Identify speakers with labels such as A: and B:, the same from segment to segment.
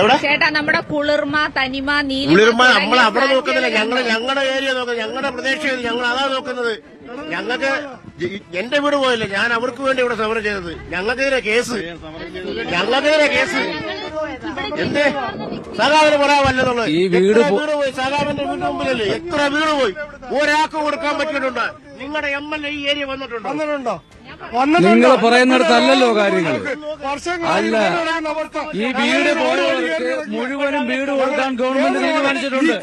A: എവിടെ?
B: ചേട്ടാ നമ്മുടെ കുളിർമ തനിമ നീലിമ
A: കുളിർമ നമ്മൾ അവിടെ നോക്കുന്നില്ല.
B: ഞങ്ങൾ.
A: ഞങ്ങളുടെ ഏരിയ നോക്കുന്നത് ഞങ്ങളുടെ പ്രദേശം ഞങ്ങൾ അതാ നോക്കുന്നത്. ഞങ്ങൾക്ക് എന്റെ വീട് പോയില്ല. ഞാൻ അവർക്ക് വേണ്ടി ഇവിടെ സമരം ചെയ്തത്. ഞങ്ങൾക്കെതിരെ കേസ്. ഞങ്ങൾക്കെതിരെ കേസ്. എന്തേ? സഖാവിന് പറയാൻ വല്ലതുള്ളത്
C: ഈ വീട്
A: പോയി? സഖാവിന്റെ വീടിന് മുമ്പിലല്ലേ? എത്ര വീട് പോയി? ഒരാൾക്ക് കൊടുക്കാൻ പറ്റിയിട്ടുണ്ട്. നിങ്ങളുടെ എം എൽ എ ഈ ഏരിയ വന്നിട്ടുണ്ടോ?
D: വന്നിട്ടുണ്ടോ?
C: നിങ്ങൾ പറയുന്നിടത്തല്ലല്ലോ കാര്യങ്ങൾ അല്ല. ഈ വീട് പോയവർക്ക് മുഴുവനും വീട് കൊടുക്കാൻ ഗവൺമെന്റ് തീരുമാനിച്ചിട്ടുണ്ട്.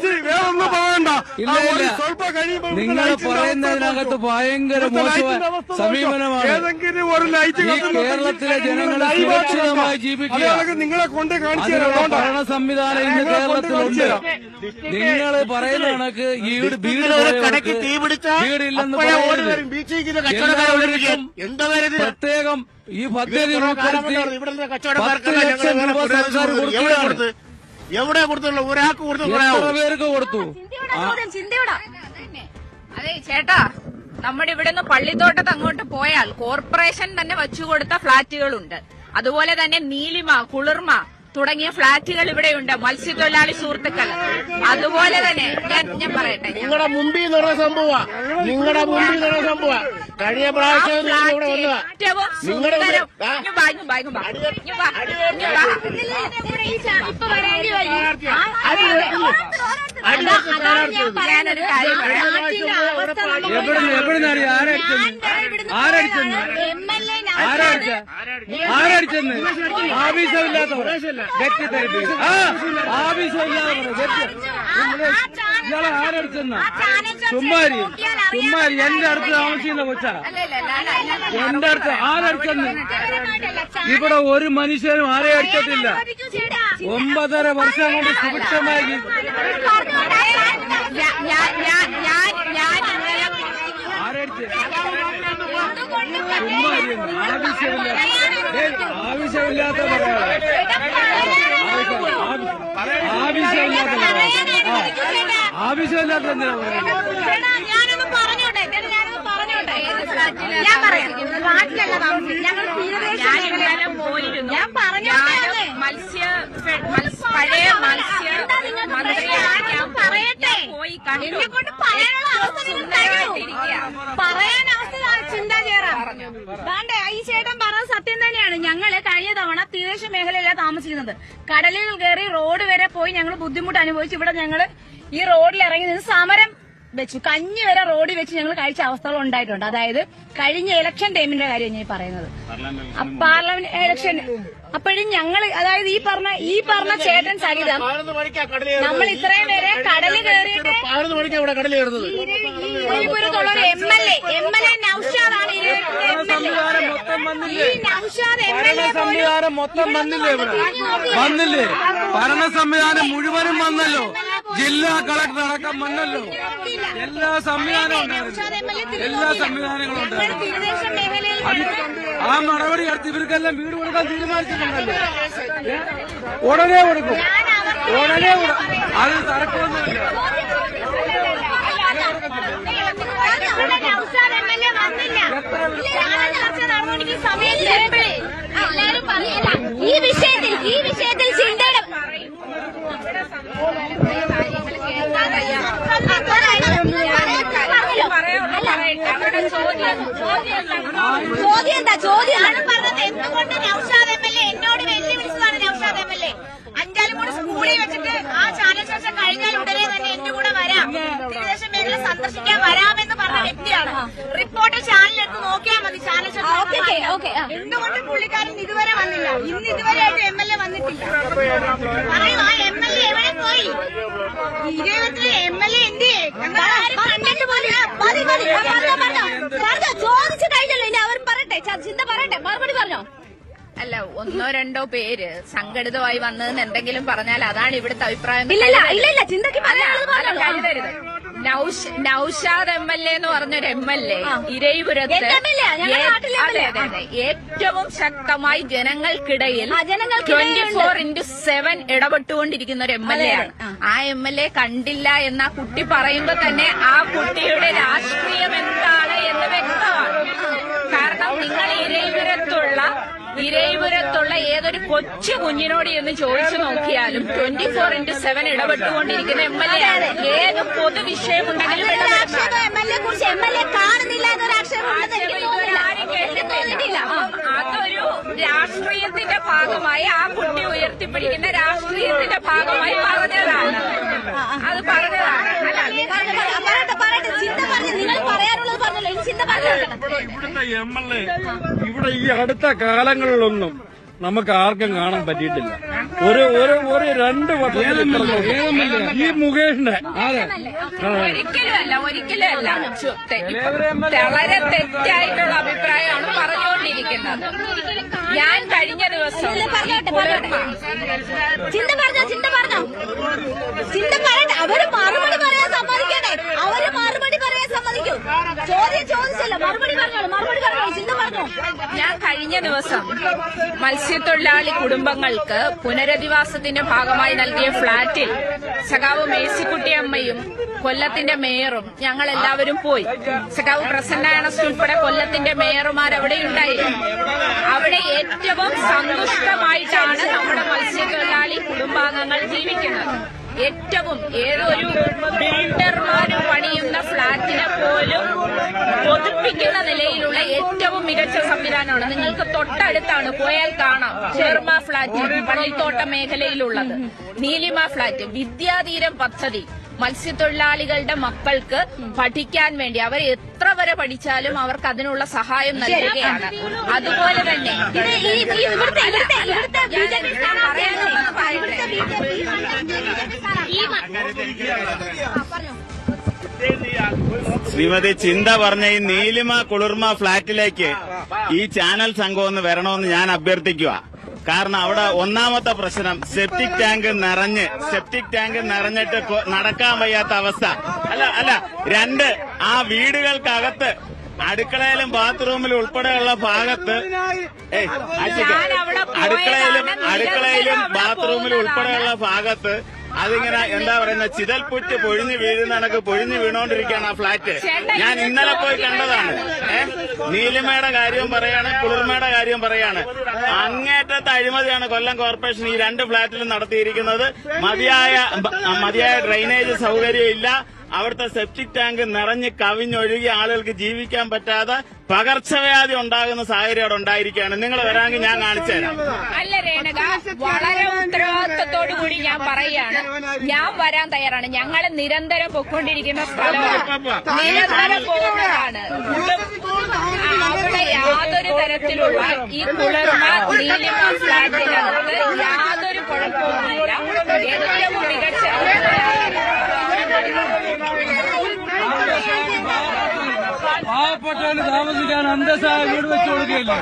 C: ഇല്ല ഇല്ല.
D: കഴിയുമ്പോൾ
C: നിങ്ങൾ പറയുന്നതിനകത്ത് ഭയങ്കര മോശമായ സമീപനമാണ്.
D: ഏതെങ്കിലും ഒരു ലൈറ്റ്
C: ഈ കേരളത്തിലെ ജനങ്ങളെ
D: ലൈവ്
C: സുരക്ഷിതമായി ജീവിക്കുക.
D: നിങ്ങളെ കൊണ്ട്
C: ഭരണ സംവിധാനം ഇന്ന് കേരളത്തിലുണ്ട്. നിങ്ങൾ പറയുന്ന കണക്ക് ഈ വീട് വീടില്ലെന്ന് എല്ലാവർക്കും പ്രത്യേകം ഈ പദ്ധതി ഉൾപ്പെടുത്തി
A: ഇവിടുത്തെ
C: പത്ത് ലക്ഷം രൂപ സർക്കാർ. കൊടുക്കുകയാണ്.
A: കൊടുത്ത് എവിടെ കൊടുത്തുള്ള ഒരാൾക്ക് കൊടുത്തു
C: പേർക്ക് കൊടുത്തു?
B: അതെ ചേട്ടാ നമ്മുടെ ഇവിടുന്ന് പള്ളിത്തോട്ടത്ത് അങ്ങോട്ട് പോയാൽ കോർപ്പറേഷൻ തന്നെ വെച്ചുകൊടുത്ത ഫ്ളാറ്റുകളുണ്ട് അതുപോലെ തന്നെ നീലിമ കുളിർമ തുടങ്ങിയ ഫ്ളാറ്റുകൾ ഇവിടെയുണ്ട് മത്സ്യത്തൊഴിലാളി സുഹൃത്തുക്കൾ. അതുപോലെ തന്നെ ഞാൻ ഞാൻ പറയട്ടെ
A: നിങ്ങളുടെ മുമ്പിൽ നിന്ന് പറഞ്ഞ സംഭവ നിങ്ങളുടെ മുമ്പിൽ നിന്ന് പറഞ്ഞ സംഭവ കഴിഞ്ഞ പ്രാവശ്യം നിങ്ങൾ ഇവിടെ വന്നതാ. നിങ്ങളുടെ
B: പറയാം
C: എവിടുന്ന് അറിയാം? ആരടിച്ചെന്ന്? ആരടിച്ചെന്ന്? ആരടിച്ച? ആരടിച്ചെന്ന്? ആവശ്യമില്ലാത്തവർ വ്യക്തിത്വം ആ ആവശ്യമില്ലാത്തവർ ഇയാളെ ആരടിച്ചെന്ന്? ചുമ്മാരി ചുമ്മാരി എന്റെ അടുത്ത് താമസിക്കുന്ന കൊച്ചാ. എന്റെ അടുത്ത് ആരടിച്ചെന്ന് ഇവിടെ ഒരു മനുഷ്യനും ആരെ അടിച്ചിട്ടില്ല. ഒമ്പതര വർഷം കൊണ്ട് സുഭിക്ഷമായി ആരടിച്ച് ആവശ്യമില്ല. ആവശ്യമില്ലാത്ത പറയാം. ആവശ്യമില്ലാത്ത ആവശ്യമില്ലാത്ത എന്തിനാ പറയുന്നത്
E: പറഞ്ഞോട്ടെ. പറഞ്ഞോട്ടെ. ഞാൻ പറയാം. ഞങ്ങൾ തീരദേശ
B: പോയിരുന്നു.
E: ഞാൻ പറഞ്ഞോട്ടെ അതെ.
B: മത്സ്യ ഫെ- മത്സ്യ- പഴയ മത്സ്യ മന്ത്രിയെ ഞാൻ
E: പറയട്ടെ.
B: പോയി കണ്ടു.
E: എന്നെ കൊണ്ട് പറയാനുള്ള അവസ്ഥ തരൂ.
B: സുന്ദരമായിട്ടിരിക്കുക.
E: പറയാൻ അവസ്ഥ ചിന്ത ചേരാം വേണ്ടേ ഈ ചേട്ടൻ പറഞ്ഞ സത്യം തന്നെയാണ്. ഞങ്ങൾ കഴിഞ്ഞ തവണ തീരദേശ മേഖലയിലാണ് താമസിക്കുന്നത്. കടലിൽ കയറി റോഡ് വരെ പോയി ഞങ്ങൾ ബുദ്ധിമുട്ട് അനുഭവിച്ച് ഇവിടെ ഞങ്ങൾ ഈ റോഡിൽ ഇറങ്ങി നിന്ന് സമരം വെച്ചു. കഞ്ഞി വരെ റോഡിൽ വെച്ച് ഞങ്ങൾ കഴിച്ച അവസ്ഥകൾ ഉണ്ടായിട്ടുണ്ട്. അതായത് കഴിഞ്ഞ ഇലക്ഷൻ ടൈമിന്റെ കാര്യം ഞാൻ പറയുന്നത്. പാർലമെന്റ് ഇലക്ഷൻ അപ്പോഴും ഞങ്ങൾ അതായത് ഈ പറഞ്ഞ ഈ പറഞ്ഞ ചേട്ടൻ സഹിതം. നമ്മൾ ഇത്രയും പേരെ കടലിൽ കയറിയിട്ട് ഒരു M L A M L A നൌഷാദാണ്
C: സംവിധാനം മൊത്തം വന്നില്ലേ? ഇവിടെ? വന്നില്ലേ. ഭരണ സംവിധാനം മുഴുവനും വന്നല്ലോ. ജില്ലാ കളക്ടർ അടക്കം വന്നല്ലോ. എല്ലാ സംവിധാനവും ഉണ്ടായിരുന്നു. എല്ലാ സംവിധാനങ്ങളും ഉണ്ടായിരുന്നു. ആ നടപടി എടുത്ത് ഇവർക്കെല്ലാം വീട് കൊടുക്കാൻ തീരുമാനിച്ചിട്ടുണ്ടല്ലോ? ഉടനെ കൊടുക്കും. ഉടനെ അത്
E: പറയില്ല ഈ വിഷയത്തിൽ ഈ വിഷയത്തിൽ ചിന്തയുടെ ചോദ്യം. എന്താ ചോദ്യം പറഞ്ഞത് എന്തുകൊണ്ട് നൌഷാദ് എം എൽ എ എന്നോട് വെല്ലുവിളിച്ചതാണ് Naushad M L A? Anchalumoodu സ്കൂളിൽ വെച്ചിട്ട് ആ ചാനൽ ചർച്ച കഴിഞ്ഞാൽ ഉടനെ തന്നെ എന്റെ കൂടെ വരാം. തീരദേശ മേഖല സന്ദർശിക്കാൻ വരാമെന്ന് പറഞ്ഞ വ്യക്തിയാണ്. റിപ്പോർട്ട് ചാനൽ എടുത്ത് നോക്കിയാൽ മതി ചാനൽ ചർച്ച എന്തുകൊണ്ട് പുള്ളിക്കാരൻ ഇതുവരെ വന്നില്ല? ഇന്ന് ഇതുവരെയായിട്ട് എം എൽ എ വന്നിട്ടില്ല. പറയൂ ആ എം എൽ എ എവിടെ പോയി? ഇരുപത്തിലെ എം എൽ എ എന്ത് കണ്ടിട്ട് മതി മതി പറഞ്ഞോ പറഞ്ഞോ പറഞ്ഞോ ചോദിച്ചു കഴിഞ്ഞല്ലോ ഇനി അവർ പറയട്ടെ. ചിന്ത പറയട്ടെ. മറുപടി പറഞ്ഞോ.
B: അല്ല ഒന്നോ രണ്ടോ പേര് സംഘടിതമായി വന്നതെന്ന് എന്തെങ്കിലും പറഞ്ഞാൽ അതാണ് ഇവിടുത്തെ അഭിപ്രായം
E: ഇല്ല ഇല്ല ഇല്ല ഇല്ല ചിന്തക്ക്
B: അല്ല,
E: പറയാനുള്ളത്
B: അല്ല,
E: പറഞ്ഞോളൂ
B: കരുതരുത്. Naush- Naushad M L A എന്ന് പറഞ്ഞൊരു എം എൽ എ ഇരയിപുരത്ത് അതെ അതെ ഏറ്റവും ശക്തമായി ജനങ്ങൾക്കിടയിൽ ട്വന്റി ഫോർ ഇന്റു സെവൻ ഇടപെട്ടുകൊണ്ടിരിക്കുന്ന ഒരു എം എൽ എ ആണ്.
E: ആ.
B: എം എൽ എ കണ്ടില്ല എന്ന കുട്ടി പറയുമ്പോ തന്നെ ആ കുട്ടിയുടെ രാഷ്ട്രീയം എന്താണ് എന്ന് വ്യക്തമാണ്. കാരണം നിങ്ങൾ ഇരയിപുരത്തുള്ള ഇരയിപുരത്തുള്ള ഏതൊരു കൊച്ചു കുഞ്ഞിനോട് എന്ന് ചോദിച്ചു നോക്കിയാലും ട്വന്റി ഫോർ ഇന്റു സെവൻ ഇടപെട്ടുകൊണ്ടിരിക്കുന്ന എം എൽ എ ആണ്. ഏത് പൊതുവിഷയമുണ്ടെങ്കിലും
E: എം എൽ എ കുറിച്ച് എം എൽ എ കാണുന്നില്ല എന്നൊരു ആക്ഷേപം ഉണ്ടെന്ന് എനിക്ക് തോന്നുന്നില്ല. എനിക്ക് തോന്നിയിട്ടില്ല.
B: അപ്പം അതൊരു രാഷ്ട്രീയത്തിന്റെ ഭാഗമായി ആ കുട്ടി ഉയർത്തിപ്പിടിക്കുന്ന രാഷ്ട്രീയത്തിന്റെ ഭാഗമായി പറഞ്ഞതാണ്. അത് പറഞ്ഞതാണ്.
E: പറഞ്ഞു.
D: ഇവിടുത്തെ എം എൽ എ ഇവിടെ ഈ അടുത്ത കാലങ്ങളിലൊന്നും നമുക്ക് ആർക്കും കാണാൻ പറ്റിയിട്ടില്ല. ഒരു ഒരു ഒരു രണ്ട് വർഷം ഈ മുകേഷിന്റെ
B: ഒരിക്കലും അല്ല ഒരിക്കലും അല്ല ചു- തെ- വളരെ തെറ്റായിട്ടുള്ള അഭിപ്രായമാണ് പറഞ്ഞുകൊണ്ടിരിക്കുന്നത്. ഞാൻ കഴിഞ്ഞ ദിവസം
E: ചിന്ത പറഞ്ഞോ ചിന്ത പറഞ്ഞോ. ചിന്ത പറയട്ടെ. അവർ മറുപടി പറയാൻ സമ്മതിക്കട്ടെ അവർ സമ്മതിക്കൂ ചോദ്യം ചോദിച്ചല്ലോ. മറുപടി പറഞ്ഞോളൂ. മറുപടി പറഞ്ഞോളൂ. ചിന്ത പറഞ്ഞോ.
B: ഞാൻ കഴിഞ്ഞ ദിവസം മത്സ്യത്തൊഴിലാളി കുടുംബങ്ങൾക്ക് പുനരധിവാസത്തിന്റെ ഭാഗമായി നൽകിയ ഫ്ളാറ്റിൽ സഖാവ് മേഴ്സിക്കുട്ടിയമ്മയും കൊല്ലത്തിന്റെ മേയറും ഞങ്ങൾ എല്ലാവരും പോയി. സഖാവ് പ്രസന്നായണസ് ഉൾപ്പെടെ കൊല്ലത്തിന്റെ മേയർമാർ അവിടെ ഉണ്ടായി അവിടെ ഏറ്റവും സന്തുഷ്ടമായിട്ടാണ് നമ്മുടെ മത്സ്യത്തൊഴിലാളി കുടുംബാംഗങ്ങൾ ജീവിക്കുന്നത്. ഏറ്റവും ഏതൊരു ബിൽഡർമാരും പണിയുന്ന ഫ്ളാറ്റിനെ പോലും പൊതുപ്പിക്കുന്ന നിലയിലുള്ള ഏറ്റവും മികച്ച സംവിധാനമാണ്. നിങ്ങൾക്ക് തൊട്ടടുത്താണ്. പോയാൽ കാണാം. ഷെർമ ഫ്ളാറ്റ് പള്ളിത്തോട്ട മേഖലയിലുള്ളത്. നീലിമ ഫ്ളാറ്റ് വിദ്യാധീരം പദ്ധതി. മത്സ്യത്തൊഴിലാളികളുടെ മക്കൾക്ക് പഠിക്കാൻ വേണ്ടി അവർ എത്ര വരെ പഠിച്ചാലും അവർക്ക് അതിനുള്ള സഹായം നൽകുകയാണ്. അതുപോലെ തന്നെ
F: ശ്രീമതി ചിന്ത പറഞ്ഞ ഈ നീലിമ കുളിർമ ഫ്ളാറ്റിലേക്ക് ഈ ചാനൽ സംഘം ഒന്ന് വരണമെന്ന് ഞാൻ അഭ്യർത്ഥിക്കുക കാരണം അവിടെ ഒന്നാമത്തെ പ്രശ്നം സെപ്റ്റിക് ടാങ്ക് നിറഞ്ഞ് സെപ്റ്റിക് ടാങ്ക് നിറഞ്ഞിട്ട് നടക്കാൻ വയ്യാത്ത അവസ്ഥ. അല്ല അല്ല രണ്ട് ആ വീടുകൾക്കകത്ത് അടുക്കളയിലും ബാത്റൂമിലും ഉൾപ്പെടെയുള്ള ഭാഗത്ത് അടുക്കളയിലും അടുക്കളയിലും ബാത്റൂമിലും ഉൾപ്പെടെയുള്ള ഭാഗത്ത് അതിങ്ങനെ എന്താ പറയുന്ന ചിതൽപുറ്റ് പൊഴിഞ്ഞു വീഴുന്ന കണക്ക് പൊഴിഞ്ഞു വീണോണ്ടിരിക്കുകയാണ് ആ ഫ്ളാറ്റ് ഞാൻ ഇന്നലെ പോയി കണ്ടതാണ്. നീലിമയുടെ കാര്യം പറയാണ് കുളിർമയുടെ കാര്യം പറയാണ്. അങ്ങേറ്റത്തെ അഴിമതിയാണ് കൊല്ലം കോർപ്പറേഷൻ ഈ രണ്ട് ഫ്ളാറ്റിലും നടത്തിയിരിക്കുന്നത്. മതിയായ മതിയായ ഡ്രെയിനേജ് സൗകര്യം ഇല്ല. അവിടുത്തെ സെപ്റ്റിക് ടാങ്ക് നിറഞ്ഞ് കവിഞ്ഞൊഴുകി ആളുകൾക്ക് ജീവിക്കാൻ പറ്റാതെ പകർച്ചവ്യാധി ഉണ്ടാകുന്ന സാഹചര്യം അവിടെ ഉണ്ടായിരിക്കുകയാണ്. നിങ്ങൾ വരാമെങ്കിൽ ഞാൻ കാണിച്ചു തരാം.
B: അല്ല രേണക വളരെ ഉത്തരവാദിത്തത്തോടു കൂടി ഞാൻ പറയുകയാണ്. ഞാൻ വരാൻ തയ്യാറാണ്. ഞങ്ങൾ നിരന്തരം പൊക്കൊണ്ടിരിക്കുന്ന സ്ഥലമാണ്. നിരന്തരം പോകുന്നതാണ്. അവിടെ യാതൊരു തരത്തിലുള്ള ഈ കുളിർമ നീലിമ ഫ്ലാറ്റിനകത്ത് യാതൊരു കുഴപ്പവുമില്ല. ഏറ്റവും മികച്ച
C: പാവപ്പെട്ടവന് താമസിക്കാൻ അന്തസ്സായ വീട് വെച്ച് കൊടുക്കുകയല്ലേ?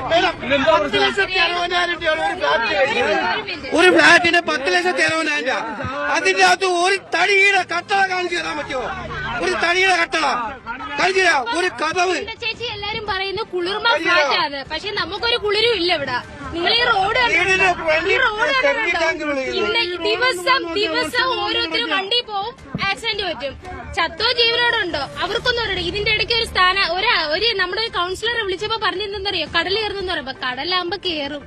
D: ഒരു ഫ്ലാറ്റിന് പത്ത് ലക്ഷത്തി അറുപതിനായിരം രൂപ. അതിന്റെ അകത്ത് ഒരു തടിയുടെ കട്ടള കാണിച്ചു തരാൻ പറ്റുമോ? ഒരു തടിയുടെ കട്ടള. കാണിച്ചു തരാം. ഒരു കഥവ്
G: ചേച്ചി എല്ലാരും പറയുന്നു കുളിർമ ഫ്ലാറ്റാണ് പക്ഷെ നമുക്കൊരു കുളിരും ഇല്ല ഇവിടെ. നിങ്ങൾ ഈ റോഡ് ഈ ദിവസം ദിവസം ഓരോരുത്തരും വണ്ടി പോവും ആക്സിഡന്റ് പറ്റും. ചത്തോ ജീവനോടുണ്ടോ അവർക്കൊന്നും അറിയില്ല. ഇതിന്റെ ഇടയ്ക്ക് ഒരു സ്ഥാന ഒരു ഒരു നമ്മുടെ ഒരു കൗൺസിലറെ വിളിച്ചപ്പോ പറഞ്ഞിരുന്നറിയോ കടൽ കയറുന്നു പറയുമ്പോ കടലാകുമ്പോ കേറും.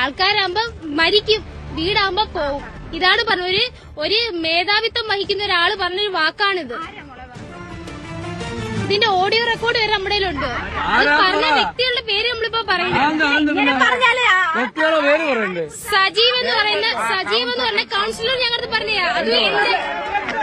G: ആൾക്കാരാകുമ്പോ മരിക്കും. വീടാകുമ്പോ പോവും. ഇതാണ് പറഞ്ഞ ഒരു ഒരു മേധാവിത്വം വഹിക്കുന്ന ഒരാൾ പറഞ്ഞൊരു വാക്കാണിത്. ഇതിന്റെ ഓഡിയോ റെക്കോർഡ് വരെ നമ്മുടെ ഉണ്ട് പറഞ്ഞ വ്യക്തികളുടെ പേര് നമ്മളിപ്പോ പറയുന്നത്. സജീവ് എന്ന് പറയുന്ന സജീവ് എന്ന് പറഞ്ഞ കൗൺസിലർ ഞങ്ങളുടെ പറഞ്ഞ അത്